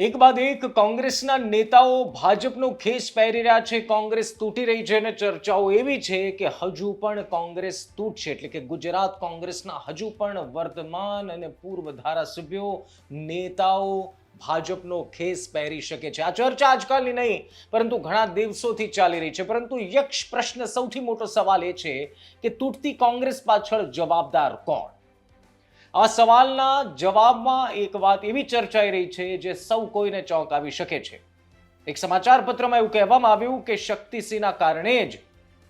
એક બાદ એક કોંગ્રેસના નેતાઓ ભાજપનો ખેસ પહેરી રહ્યા છે. કોંગ્રેસ તૂટી રહી છે અને ચર્ચાઓ એવી છે કે હજુ પણ કોંગ્રેસ તૂટશે. એટલે કે ગુજરાત કોંગ્રેસના હજુ પણ વર્તમાન અને પૂર્વ ધારાસભ્યો, નેતાઓ ભાજપનો ખેસ પહેરી શકે છે. આ ચર્ચા આજકાલની નહીં, પરંતુ ઘણા દિવસોથી ચાલી રહી છે. પરંતુ યક્ષ પ્રશ્ન સૌથી મોટો સવાલ એ છે કે તૂટતી કોંગ્રેસ પાછળ જવાબદાર કોણ? આ સવાલના જવાબમાં એક વાત એવી ચર્ચાઈ રહી છે જે સૌ કોઈને ચોંકાવી શકે છે. એક સમાચાર પત્રમાં એવું કહેવામાં આવ્યું કે શક્તિસિંહના કારણે જ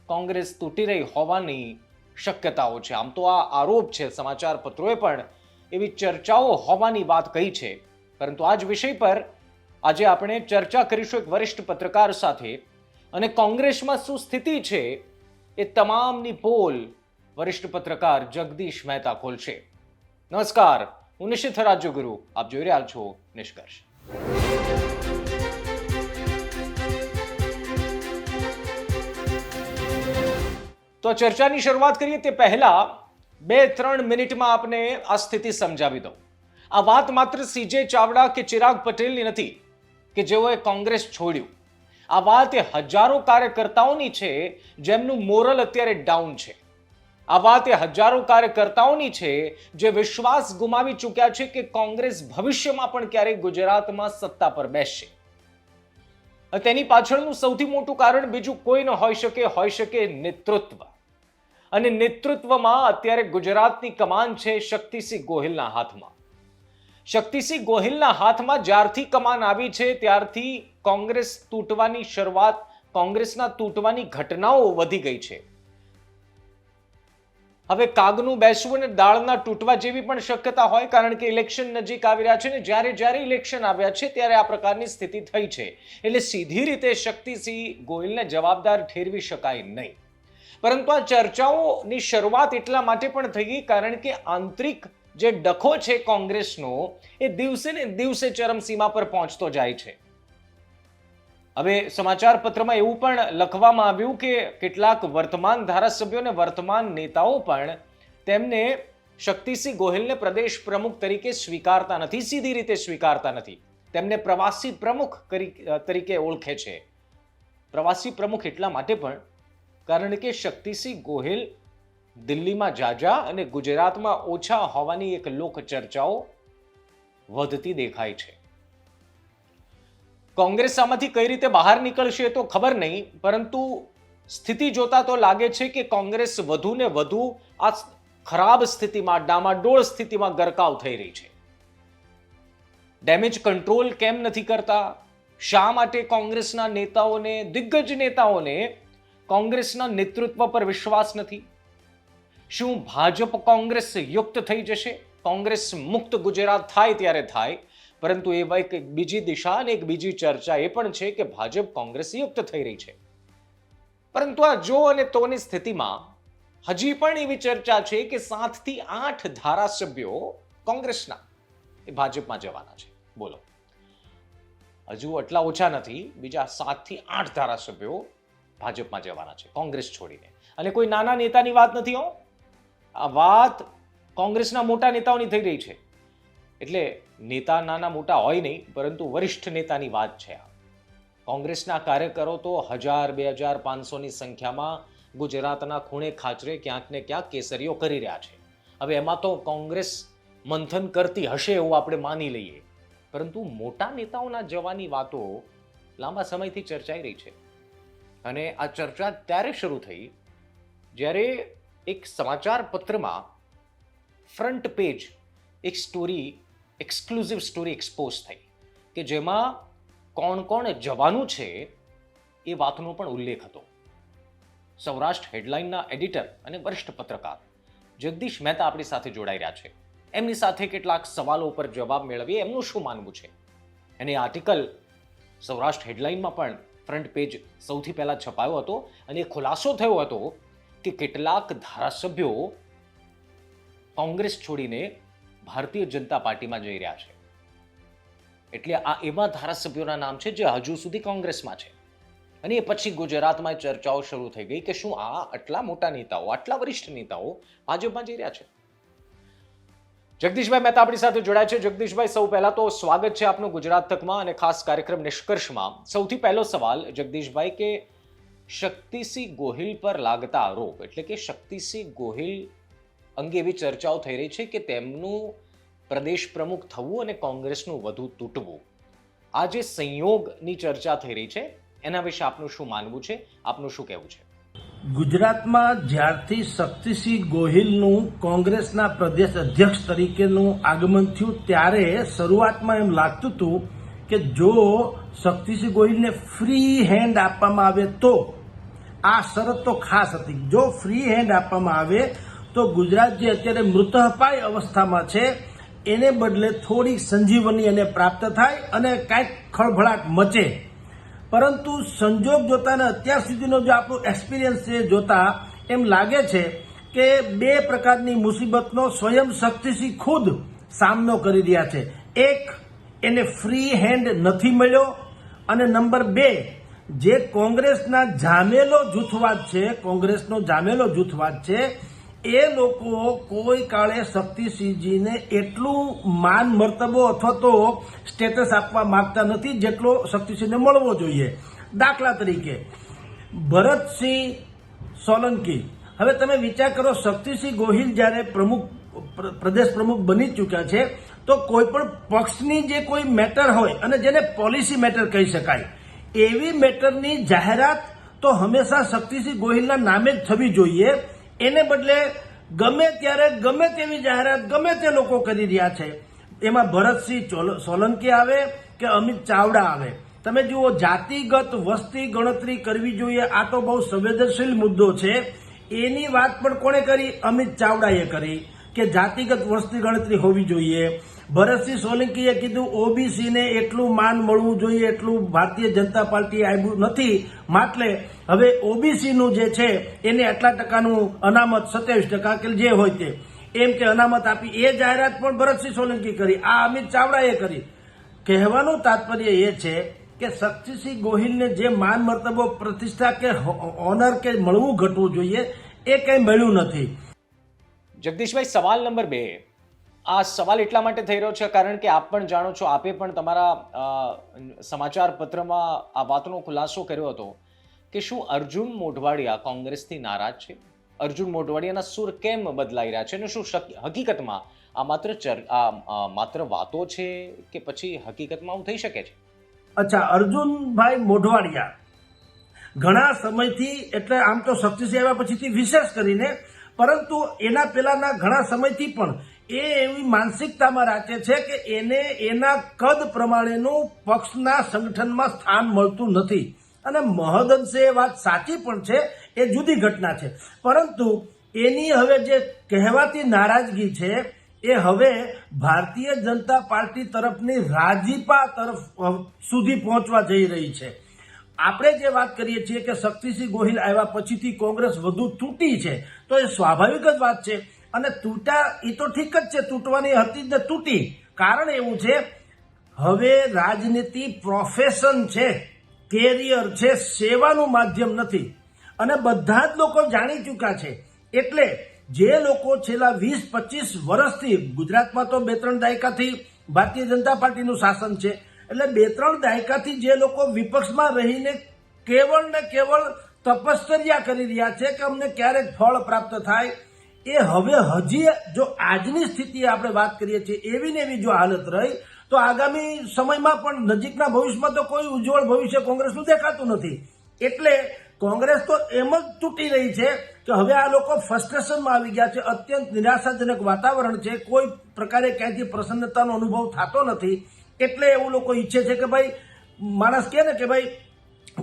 કોંગ્રેસ તૂટી રહી હોવાની શક્યતાઓ છે. આમ તો આ આરોપ છે સમાચાર પત્રોએ પણ એવી ચર્ચાઓ હોવાની વાત કહી છે. પરંતુ આ જ વિષય પર આજે આપણે ચર્ચા કરીશું એક વરિષ્ઠ પત્રકાર સાથે અને કોંગ્રેસમાં શું સ્થિતિ છે એ તમામની પોલ વરિષ્ઠ પત્રકાર જગદીશ મહેતા ખોલશે. નમસ્કાર, હું નિશ્ચિત રાજ્યગુરુ. આપ જોઈ રહ્યા છો નિષ્કર્ષ. તો ચર્ચાની શરૂઆત કરીએ તે પહેલા બે ત્રણ મિનિટમાં આપને આ સ્થિતિ સમજાવી દઉં. આ વાત માત્ર સીજે ચાવડા કે ચિરાગ પટેલની નથી, કે જેઓએ કોંગ્રેસ છોડ્યું. આ વાત એ હજારો કાર્યકર્તાઓની છે, જેમનું મોરલ અત્યારે ડાઉન છે. આ વાત એ હજારો કાર્યકર્તાઓની છે જે વિશ્વાસ ગુમાવી ચૂક્યા છે કે કોંગ્રેસ ભવિષ્યમાં પણ ક્યારેય ગુજરાતમાં સત્તા પર બેસશે. તેની પાછળનું સૌથી મોટું કારણ બીજું કોઈ ન હોઈ શકે હોઈ શકે નેતૃત્વ. અને નેતૃત્વમાં અત્યારે ગુજરાતની કમાન છે શક્તિસિંહ ગોહિલના હાથમાં. શક્તિસિંહ ગોહિલના હાથમાં જ્યારથી કમાન આવી છે, ત્યારથી કોંગ્રેસ તૂટવાની શરૂઆત, કોંગ્રેસના તૂટવાની ઘટનાઓ વધી ગઈ છે. હવે કાગનું બેસવું અને દાળના તૂટવા જેવી પણ શક્યતા હોય, કારણ કે ઇલેક્શન નજીક આવી રહ્યા છે ને જ્યારે જ્યારે ઇલેક્શન આવ્યા છે ત્યારે આ પ્રકારની સ્થિતિ થઈ છે. એટલે સીધી રીતે શક્તિસિંહ ગોયલને જવાબદાર ઠેરવી શકાય નહીં. પરંતુ આ ચર્ચાઓની શરૂઆત એટલા માટે પણ થઈ ગઈ, કારણ કે આંતરિક જે ડખો છે કોંગ્રેસનો, એ દિવસે ને દિવસે ચરમસીમા પર પહોંચતો જાય છે. હવે સમાચાર પત્રમાં એવું પણ લખવામાં આવ્યું કે કેટલાક વર્તમાન ધારાસભ્યો અને વર્તમાન નેતાઓ પણ તેમને શક્તિસિંહ ગોહિલને પ્રદેશ પ્રમુખ તરીકે સ્વીકારતા નથી, સીધી રીતે સ્વીકારતા નથી. તેમને પ્રવાસી પ્રમુખ તરીકે ઓળખે છે. પ્રવાસી પ્રમુખ એટલા માટે પણ કારણ કે શક્તિસિંહ ગોહિલ દિલ્હીમાં જાજા અને ગુજરાતમાં ઓછા હોવાની એક લોક ચર્ચાઓ વધતી દેખાય છે. કોંગ્રેસ આમાંથી કઈ રીતે બહાર નીકળશે તો ખબર નહીં, પરંતુ સ્થિતિ જોતા તો લાગે છે કે કોંગ્રેસ વધુ ને વધુ આ ખરાબ સ્થિતિમાં, ડામાડોળ સ્થિતિમાં ગરકાવ થઈ રહી છે. ડેમેજ કંટ્રોલ કેમ નથી કરતા? શા માટે કોંગ્રેસના નેતાઓને, દિગ્ગજ નેતાઓને કોંગ્રેસના નેતૃત્વ પર વિશ્વાસ નથી? શું ભાજપ કોંગ્રેસ યુક્ત થઈ જશે? કોંગ્રેસ મુક્ત ગુજરાત થાય ત્યારે થાય? પરંતુ એ એક એક બીજી દિશા અને એક બીજી ચર્ચા એ પણ છે કે ભાજપ કોંગ્રેસ યુક્ત થઈ રહી છે. પરંતુ આ જો અને તોની સ્થિતિમાં હજી પણ એવી ચર્ચા છે કે સાતથી આઠ ધારાસભ્યો કોંગ્રેસના એ ભાજપમાં જવાના છે. બોલો. હજુ આટલા ઓછા નથી, બીજા સાતથી આઠ ધારાસભ્યો ભાજપમાં જવાના છે, કોંગ્રેસ છોડીને. અને કોઈ નાના નેતાની વાત નથી હો. આ વાત કોંગ્રેસના મોટા નેતાઓની થઈ રહી છે. એટલે નેતા નાના મોટા હોય નહીં, પરંતુ વરિષ્ઠ નેતાની વાત છે આ. કોંગ્રેસના કાર્યકરો તો હજાર, બે હજાર, પાંચસોની સંખ્યામાં ગુજરાતના ખૂણે ખાચરે ક્યાંક ને ક્યાંક કેસરીઓ કરી રહ્યા છે. હવે એમાં તો કોંગ્રેસ મંથન કરતી હશે એવું આપણે માની લઈએ. પરંતુ મોટા નેતાઓના જવાની વાતો લાંબા સમયથી ચર્ચાઈ રહી છે. અને આ ચર્ચા ત્યારે શરૂ થઈ જ્યારે એક સમાચાર પત્રમાં ફ્રન્ટ પેજ એક સ્ટોરી એક્સક્લુઝિવ સ્ટોરી એક્સપોઝ થઈ. કે જેમાં કોણ કોણ જવાનું છે એ વાતનો પણ ઉલ્લેખ હતો. સૌરાષ્ટ્ર હેડલાઇનના એડિટર અને વરિષ્ઠ પત્રકાર જગદીશ મહેતા આપણી સાથે જોડાઈ રહ્યા છે. એમની સાથે કેટલાક સવાલો પર જવાબ મેળવીએ એમનું શું માનવું છે? અને આર્ટિકલ સૌરાષ્ટ્ર હેડલાઇનમાં પણ ફ્રન્ટ પેજ સૌથી પહેલાં છપાયો હતો અને ખુલાસો થયો હતો કે કેટલાક ધારાસભ્યો કોંગ્રેસ છોડીને ભારતીય જનતા પાર્ટીમાં જઈ રહ્યા છે. એટલે આ એવા ધારાસભ્યોના નામ છે જે હજુ સુધી કોંગ્રેસમાં છે. અને એ પછી ગુજરાતમાં ચર્ચાઓ શરૂ થઈ ગઈ કે શું આ આટલા મોટા નેતાઓ, આટલા વરિષ્ઠ નેતાઓ ભાજપમાં જઈ રહ્યા છે? જગદીશભાઈ મહેતા આપણી સાથે જોડાય છે. જગદીશભાઈ, સૌ પહેલા તો સ્વાગત છે આપનું ગુજરાત તકમાં અને ખાસ કાર્યક્રમ નિષ્કર્ષમાં. સૌથી પહેલો સવાલ જગદીશભાઈ કે શક્તિસિંહ ગોહિલ પર લાગતા આરોપ, એટલે કે શક્તિસિંહ ગોહિલ અંગે એવી ચર્ચાઓ થઈ રહી છે કે તેમનું પ્રદેશ પ્રમુખ થવું અને કોંગ્રેસનું વધુ તૂટવું. આ જે સંયોગની ચર્ચા થઈ રહી છે, એના વિશે આપનું શું માનવું છે? આપનું શું કહેવું છે? ગુજરાતમાં જ્યારથી શક્તિસિંહ ગોહિલનું કોંગ્રેસના પ્રદેશ અધ્યક્ષ તરીકેનું આગમન થયું, ત્યારે શરૂઆતમાં એમ લાગતું હતું કે જો શક્તિસિંહ ગોહિલને ફ્રી હેન્ડ આપવામાં આવે તો આ શરત તો ખાસ હતી. જો ફ્રી હેન્ડ આપવામાં આવે તો ગુજરાત જે અત્યારે મૃતપાય અવસ્થામાં છે, એને બદલે થોડી સંજીવની એને પ્રાપ્ત થાય અને કાંઈક ખળભળાટ મચે. પરંતુ સંજોગ જોતા અને અત્યાર સુધીનો જો આપણો એક્સપિરિયન્સ છે જોતા એમ લાગે છે કે બે પ્રકારની મુસીબતનો સ્વયં શક્તિસિંહ ખુદ સામનો કરી રહ્યા છે. એક, એને ફ્રી હેન્ડ નથી મળ્યો. અને નંબર બે, જે કોંગ્રેસના જામેલો જૂથવાદ છે, કોંગ્રેસનો જામેલો જૂથવાદ છે એ લોકો કોઈ કાળે શક્તિસિંહજીને એટલું માન મર્તબો અથવા તો સ્ટેટસ આપવા માંગતા નથી જેટલો શક્તિસિંહને મળવો જોઈએ. દાખલા તરીકે, ભરતસિંહ સોલંકી. હવે તમે વિચાર કરો, શક્તિસિંહ ગોહિલ જ્યારે પ્રમુખ પ્રદેશ પ્રમુખ બની ચૂક્યા છે, તો કોઈ પણ પક્ષની જે કોઈ મેટર હોય અને જેને પોલિસી મેટર કહી શકાય, એવી મેટરની જાહેરાત તો હંમેશા શક્તિસિંહ ગોહિલના નામે જ થવી જોઈએ. એને બદલે ગમે ત્યારે, ગમે તેવી જાહેરાત, ગમે તે લોકો કરી રહ્યા છે. એમાં ભરતસિંહ સોલંકી આવે કે અમિત ચાવડા આવે? તમે જુઓ, જાતિગત વસ્તી ગણતરી કરવી જોઈએ. આ તો બહુ સંવેદનશીલ મુદ્દો છે. એની વાત પણ કોણે કરી? અમિત ચાવડાએ કરી કે જાતિગત વસ્તી ગણતરી હોવી જોઈએ. ભરતસિંહ સોલંકીએ કીધું, ઓબીસીને એટલું માન મળવું જોઈએ, એટલું ભારતીય જનતા પાર્ટી આવ્યું નથી. માટલે હવે ઓબીસીનું જે છે, એને આટલા ટકાનું અનામત સત્યાવીસ ટકા કે જે હોય તે. એમ કે અનામત આપી એ જાહેરાત પણ ભરતસિંહ સોલંકી કરી. આ અમિત ચાવડાએ કરી. કહેવાનું તાત્પર્ય એ છે કે શક્તિસિંહ ગોહિલને જે માન મર્તબો પ્રતિષ્ઠા કે ઓનર કે મળવું ઘટવું જોઈએ, એ કંઈ મળ્યું નથી. જગદીશભાઈ, સવાલ નંબર બે. આ સવાલ એટલા માટે થઈ રહ્યો છે કારણ કે આપ પણ જાણો છો, આપે પણ તમારા સમાચાર પત્રમાં આ વાતનો ખુલાસો કર્યો હતો કે શું અર્જુન મોઢવાડિયા કોંગ્રેસથી નારાજ છે? અર્જુન મોઢવાડિયાના સુર કેમ બદલાઈ રહ્યા છે અને શું હકીકતમાં આ માત્ર ચર, આ માત્ર વાતો છે કે પછી હકીકતમાં આવું થઈ શકે છે? અચ્છા, અર્જુનભાઈ મોઢવાડિયા ઘણા સમયથી, એટલે આમ તો શક્તિસિંહ આવ્યા પછીથી વિશેષ કરીને, પરંતુ એના પહેલાના ઘણા સમયથી પણ એ એવી માનસિકતામાં રાખે છે કે એને એના કદ પ્રમાણેનું પક્ષના સંગઠનમાં સ્થાન મળતું નથી. અને મહદઅંશે એ વાત સાચી પણ છે, એ જુદી ઘટના છે. પરંતુ એની હવે જે કહેવાતી નારાજગી છે, એ હવે ભારતીય જનતા પાર્ટી તરફની રાજીપા તરફ સુધી પહોંચવા જઈ રહી છે. આપણે જે વાત કરીએ છીએ કે શક્તિસિંહ ગોહિલ આવ્યા પછીથી કોંગ્રેસ વધુ તૂટી છે, તો એ સ્વાભાવિક જ વાત છે. અને તૂટા એ તો ઠીક જ છે, તૂટવાની હતી જ ને તૂટી. કારણ એવું છે, હવે રાજનીતિ પ્રોફેશન છે કેરિયર છે, સેવાનું માધ્યમ નથી. અને બધા જ લોકો જાણી ચૂક્યા છે. એટલે જે લોકો છેલ્લા વીસ, પચીસ વર્ષથી, ગુજરાતમાં તો બે ત્રણ દાયકાથી ભારતીય જનતા પાર્ટીનું શાસન છે. એટલે બે ત્રણ દાયકાથી જે લોકો વિપક્ષમાં રહીને કેવળ ને કેવળ તપશ્ચર્યા કરી રહ્યા છે કે અમને ક્યારેક ફળ પ્રાપ્ત થાય એ હવે હજી જો આજની સ્થિતિ આપણે વાત કરીએ છીએ, એવી ને એવી જો હાલત રહી, તો આગામી સમયમાં પણ નજીકના ભવિષ્યમાં તો કોઈ ઉજ્જવળ ભવિષ્ય કોંગ્રેસનું દેખાતું નથી. એટલે કોંગ્રેસ તો એમ જ તૂટી રહી છે કે હવે આ લોકો ફ્રસ્ટ્રેશનમાં આવી ગયા છે, અત્યંત નિરાશાજનક વાતાવરણ છે, કોઈ પ્રકારે ક્યાંયથી પ્રસન્નતાનો અનુભવ થતો નથી. એટલે એવું લોકો ઈચ્છે છે કે ભાઈ, માણસ કહે ને કે ભાઈ,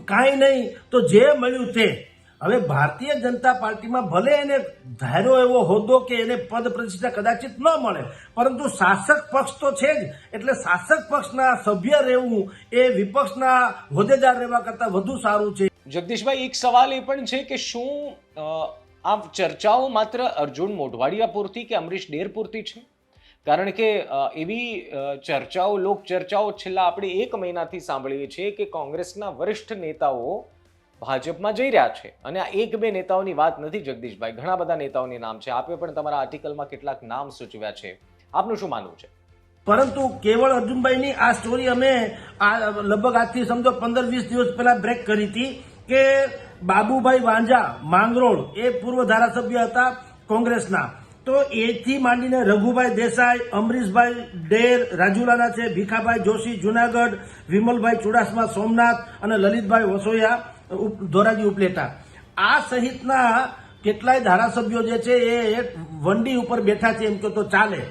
કાંઈ નહીં, તો જે મળ્યું તે. હવે ભારતીય જનતા પાર્ટીમાં ભલે એને ધાર્યો એવો હોદ્દો કે એને પદ પ્રતિષ્ઠા કદાચિત ન મળે, પરંતુ શાસક પક્ષ તો છે જ. એટલે શાસક પક્ષના સભ્ય રહેવું એ વિપક્ષના હોદ્દેદાર રહેવા કરતાં વધુ સારું છે. જગદીશભાઈ, એક સવાલ એ પણ છે કે શું આ ચર્ચાઓ માત્ર અર્જુન મોઢવાડિયા પૂરતી કે અમરીશ ડેર પૂરતી છે? કારણ કે એવી ચર્ચાઓ લોક ચર્ચાઓ છેલ્લા આપણે એક મહિનાથી સાંભળીએ છીએ કે કોંગ્રેસના વરિષ્ઠ નેતાઓ ભાજપમાં જઈ રહ્યા છે. અને આ એક બે નેતાઓની વાત નથી જગદીશભાઈ. ઘણા બધા નેતાઓની નામ છે. આપે પણ તમારા આર્ટિકલમાં કેટલાક નામ સૂચવ્યા છે. આપનું શું માનવું છે? પરંતુ કેવળ અર્જુનભાઈની આ સ્ટોરી અમે આ લગભગ આજથી સમજો પંદર વીસ દિવસ પહેલા બ્રેક કરી હતી કે બાબુભાઈ વાંજા માંગરોળ એ પૂર્વ ધારાસભ્ય હતા કોંગ્રેસના. તો એથી માંડીને રઘુભાઈ દેસાઈ, અમરીશભાઈ ડેર, રાજુલાના છે, ભીખાભાઈ જોશી, જુનાગઢ, વિમલભાઈ ચુડાસમા, સોમનાથ અને લલિતભાઈ વસોયા ધોરાજી ઉપલેટા. આ સહિતના કેટલાય ધારાસભ્યો જે છે એ વંડી ઉપર બેઠા છે એમ કહો તો ચાલે.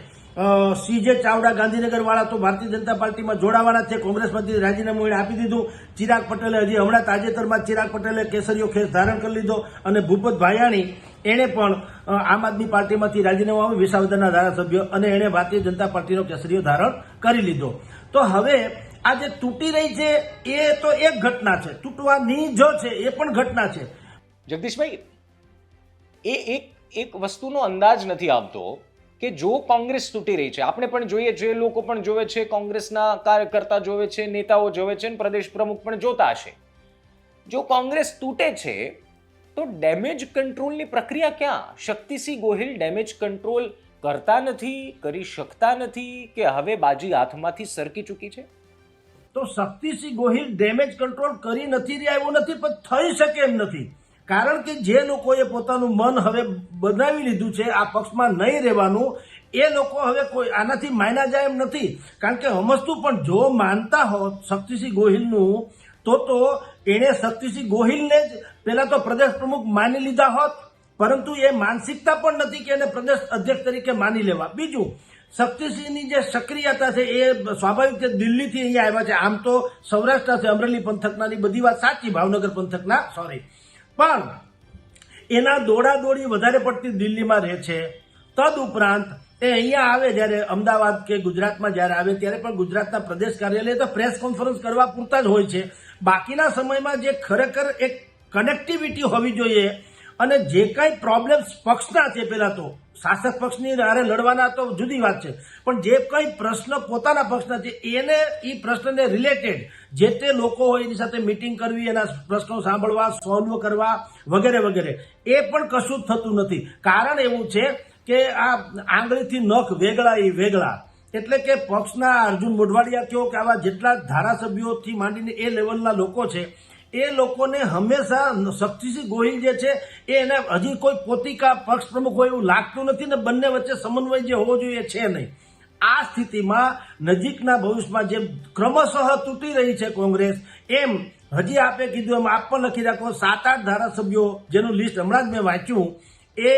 સીજે ચાવડા ગાંધીનગર વાળા તો ભારતીય જનતા પાર્ટીમાં જોડાવાના છે. કોંગ્રેસમાંથી રાજીનામું એણે આપી દીધું. ચિરાગ પટેલે હજી હમણાં તાજેતરમાં ચિરાગ પટેલે કેસરીયો ખેસ ધારણ કરી લીધો અને ભૂપત ભાયાણી એણે પણ આમ આદમી પાર્ટીમાંથી રાજીનામું આપ્યું વિસાવદરના ધારાસભ્ય અને એણે ભારતીય જનતા પાર્ટીનો કેસરીયો ધારણ કરી લીધો. તો હવે આ જે તૂટી રહી છે, એ તો એક ઘટના છે. તૂટવાની જો છે, એ પણ ઘટના છે. જગદીશભાઈ, એ એક એક વસ્તુનો અંદાજ નથી આવતો કે જો કોંગ્રેસ તૂટી રહી છે, આપણે પણ જોઈએ, જે લોકો પણ જોવે છે, કોંગ્રેસના કાર્યકર્તા જોવે છે, નેતાઓ જોવે છે અને પ્રદેશ પ્રમુખ પણ જોતા હશે. જો કોંગ્રેસ તૂટે છે, તો ડેમેજ કંટ્રોલની પ્રક્રિયા ક્યાં? શક્તિસિંહ ગોહિલ ડેમેજ કંટ્રોલ કરતા નથી, કરી શકતા નથી કે હવે બાજી હાથમાંથી સરકી ચૂકી છે? તો શક્તિસિંહ ગોહિલ ડેમેજ કંટ્રોલ કરી નથી રહ્યા એવું નથી, પણ થઈ શકે એમ નથી. કારણ કે જે લોકોએ પોતાનું મન હવે બનાવી લીધું છે, આ પક્ષમાં નહીં રહેવાનું, એ લોકો હવે કોઈ આનાથી માયના જાય એમ નથી. કારણ કે હમસતું પણ જો માનતા હોત શક્તિસિંહ ગોહિલનું, તો તો એણે શક્તિસિંહ ગોહિલને જ પહેલાં તો પ્રદેશ પ્રમુખ માની લીધા હોત, પરંતુ એ માનસિકતા પણ નથી કે એને પ્રદેશ અધ્યક્ષ તરીકે માની લેવા. બીજું શક્તિસિંહની જે સક્રિયતા છે એ સ્વાભાવિક છે, દિલ્હીથી અહીંયા આવ્યા છે. આમ તો સૌરાષ્ટ્ર છે, અમરેલી પંથકનાની બધી વાત સાચી, ભાવનગર પંથકના સોરી પણ એના દોડા દોડી વધારે પડતી દિલ્હીમાં રહે છે. તદ ઉપરાંત એ અહીંયા આવે જ્યારે અમદાવાદ કે ગુજરાતમાં જ્યારે આવે ત્યારે પણ ગુજરાતના પ્રદેશ કાર્યાલય તો પ્રેસ કોન્ફરન્સ કરવા પૂરતા જ હોય છે. બાકીના સમયમાં જે ખરેખર એક કનેક્ટિવિટી હોવી જોઈએ અને જે કાંઈ પ્રોબ્લેમ્સ પક્ષના છે પહેલાં તો શાસક પક્ષની હારે લડવાના તો જુદી વાત છે. પણ જે કંઈ પ્રશ્ન પોતાના પક્ષના છે, એને એ પ્રશ્નને રિલેટેડ જે તે લોકો હોય એની સાથે મિટિંગ કરવી, એના પ્રશ્નો સાંભળવા સોલ્વ કરવા વગેરે વગેરે. એ પણ કશું જ થતું નથી. કારણ એવું છે કે આ આંગળીથી નખ વેગળા એ વેગળા. એટલે કે પક્ષના અર્જુન મોઢવાડિયા કયો કે આવા જેટલા ધારાસભ્યોથી માંડીને એ લેવલના લોકો છે એ લોકોને હંમેશા શક્તિસિંહ ગોહિલ જે છે, એ એને હજી કોઈ પોતિકા પક્ષ પ્રમુખ હોય એવું લાગતું નથી ને બંને વચ્ચે સમન્વય જે હોવો જોઈએ છે નહીં. આ સ્થિતિમાં નજીકના ભવિષ્યમાં જેમ ક્રમશઃ તૂટી રહી છે કોંગ્રેસ, એમ હજી આપે કીધું એમ, આપ પણ લખી રાખો સાત આઠ ધારાસભ્યો જેનું લિસ્ટ હમણાં જ મેં વાંચ્યું, એ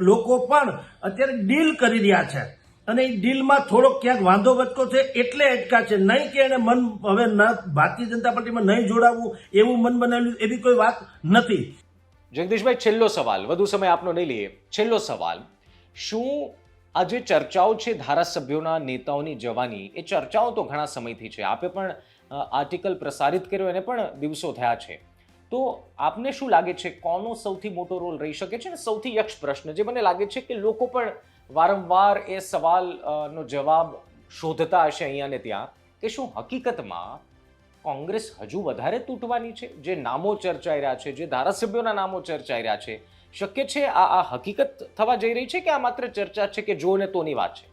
લોકો પણ અત્યારે ડીલ કરી રહ્યા છે. અને એ ડીલમાં થોડોક ક્યાંક વાંધો વધતો છે એટલે અટકા છે. નહીં કે એને મન હવે ભારતીય જનતા પાર્ટીમાં નહીં જોડાવવું, એવું મન બનાવ્યું એવી કોઈ વાત નથી. જગદીશભાઈ, છેલ્લો સવાલ. વધુ સમય આપનો નહીં લઈએ. છેલ્લો સવાલ. શું આ જે ચર્ચાઓ છે ધારાસભ્યોના નેતાઓની જવાની, એ ચર્ચાઓ તો ઘણા સમયથી છે. આપે પણ આર્ટિકલ પ્રસારિત કર્યો, એને પણ દિવસો થયા છે. તો આપને શું લાગે છે? કોનો સૌથી મોટો રોલ રહી શકે છે? ને સૌથી યક્ષ પ્રશ્ન જે મને લાગે છે કે લોકો પણ વારંવાર એ સવાલ નો જવાબ શોધતા હશે અહીંયા ને ત્યાં કે શું હકીકતમાં કોંગ્રેસ હજુ વધારે તૂટવાની છે? જે નામો ચર્ચાઈ રહ્યા છે, જે ધારાસભ્યોના નામો ચર્ચાઈ રહ્યા છે, શક્ય છે આ આ હકીકત થવા જઈ રહી છે કે આ માત્ર ચર્ચા છે કે જો ને તોની વાત છે?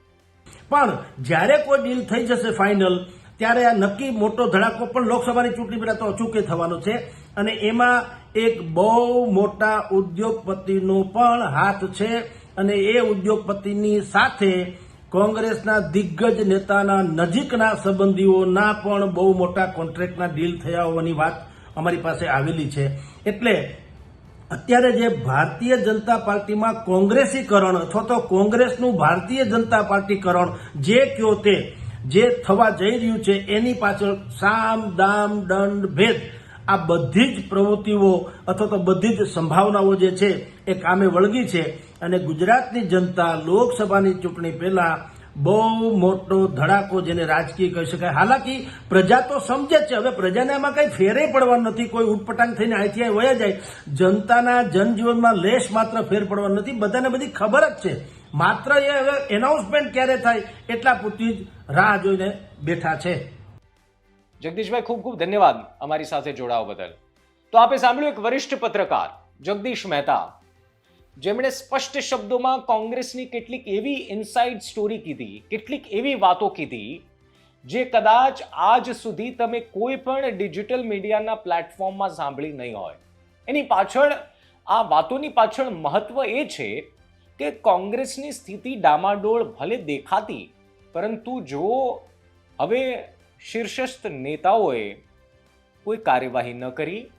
પણ જ્યારે કોઈ ડીલ થઈ જશે ફાઇનલ, ત્યારે આ નક્કી મોટો ધડાકો પણ લોકસભાની ચૂંટણી પહેલા તો અચૂકે થવાનો છે અને એમાં એક બહુ મોટા ઉદ્યોગપતિનો પણ હાથ છે. અને એ ઉદ્યોગપતિની સાથે કોંગ્રેસના દિગ્ગજ નેતાના નજીકના સંબંધીઓના પણ બહુ મોટા કોન્ટ્રાક્ટના ડીલ થયા હોવાની વાત અમારી પાસે આવેલી છે. એટલે અત્યારે જે ભારતીય જનતા પાર્ટીમાં કોંગ્રેસીકરણ અથવા તો કોંગ્રેસનું ભારતીય જનતા પાર્ટીકરણ જે કયો તે જે થવા જઈ રહ્યું છે, એની પાછળ સામ, દામ, દંડ, ભેદ આ બધી જ પ્રવૃત્તિઓ અથવા તો બધી જ સંભાવનાઓ જે છે એ કામે વળગી છે અને ગુજરાતની જનતા લોકસભાની ચૂંટણી પહેલા બહુ મોટો ધડાકો જેને રાજકીય કહી શકાય. હાલાકી પ્રજા તો સમજે છે. હવે પ્રજાને એમાં કઈ ફેરે પડવાનું નથી. કોઈ ઉટપટાંગ થઈને અહીંથી અહીં વયા જાય. જનતાના જનજીવનમાં લેશ માત્ર ફેર પડવાનો નથી. બધાને બધી ખબર જ છે. માત્ર એ હવે એનાઉન્સમેન્ટ ક્યારે થાય એટલા પૂરતી જ રાહ જોઈને બેઠા છે. જગદીશભાઈ, ખૂબ ખૂબ ધન્યવાદ અમારી સાથે જોડાવા બદલ. તો આપે સાંભળ્યું એક વરિષ્ઠ પત્રકાર, જગદીશ મહેતા. જેમણે સ્પષ્ટ શબ્દોમાં કોંગ્રેસની કેટલીક એવી ઇનસાઇડ સ્ટોરી કીધી, કેટલીક એવી વાતો કીધી, જે કદાચ આજ સુધી તમે કોઈ પણ ડિજિટલ મીડિયાના પ્લેટફોર્મમાં સાંભળી નહીં હોય. એની પાછળ, આ વાતોની પાછળ મહત્વ એ છે કે કોંગ્રેસની સ્થિતિ ડામાડોળ ભલે દેખાતી, પરંતુ જો હવે શીર્ષસ્થ નેતાઓએ કોઈ કાર્યવાહી ન કરી.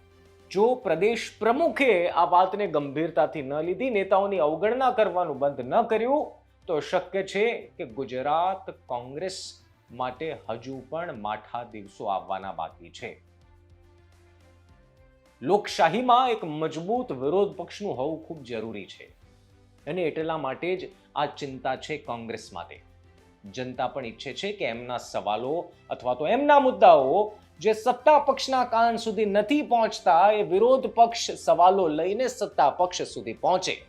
જો પ્રદેશ પ્રમુખે આ વાતને ગંભીરતાથી ન લીધી, નેતાઓની અવગણના કરવાનું બંધ ન કર્યું, તો શક્ય છે કે ગુજરાત કોંગ્રેસ માટે હજુ પણ માઠા દિવસો આવવાના બાકી છે. લોકશાહીમાં એક મજબૂત વિરોધ પક્ષનું હોવું ખૂબ જરૂરી છે. અને એટલા માટે જ આ ચિંતા છે કોંગ્રેસ માટે. જનતા પણ ઈચ્છે છે કે એમના સવાલો અથવા તો એમના મુદ્દાઓ જે સત્તા પક્ષના કાન સુધી નથી પહોંચતા, એ વિરોધ પક્ષ સવાલો લઈને સત્તા પક્ષ સુધી પહોંચે.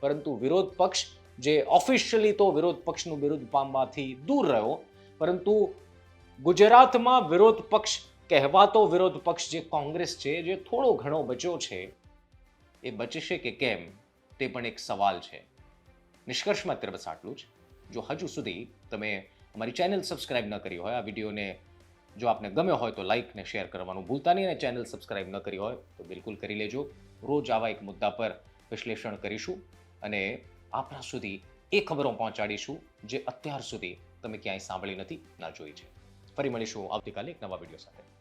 પરંતુ વિરોધ પક્ષ જે ઓફિશિયલી તો વિરોધ પક્ષનું વિરુદ્ધ પામવાથી દૂર રહ્યો, પરંતુ ગુજરાતમાં વિરોધ પક્ષ કહેવાતો વિરોધ પક્ષ જે કોંગ્રેસ છે, જે થોડો ઘણો બચ્યો છે, એ બચશે કે કેમ તે પણ એક સવાલ છે. નિષ્કર્ષમાં અત્યારે બસ આટલું જ. જો હજુ સુધી તમે અમારી ચેનલ સબસ્ક્રાઇબ ન કરી હોય, આ વિડીયોને જો આપને ગમ્યો હોય તો લાઇક ને શેર કરવાનું ભૂલતા નહીં અને ચેનલ સબસ્ક્રાઇબ ન કરી હોય તો બિલકુલ કરી લેજો. રોજ આવા એક મુદ્દા પર વિશ્લેષણ કરીશું અને આપણા સુધી એ ખબરો પહોંચાડીશું જે અત્યાર સુધી તમે ક્યાંય સાંભળી નથી, ના જોઈ છે. ફરી મળીશું આવતીકાલે એક નવા વીડિયો સાથે.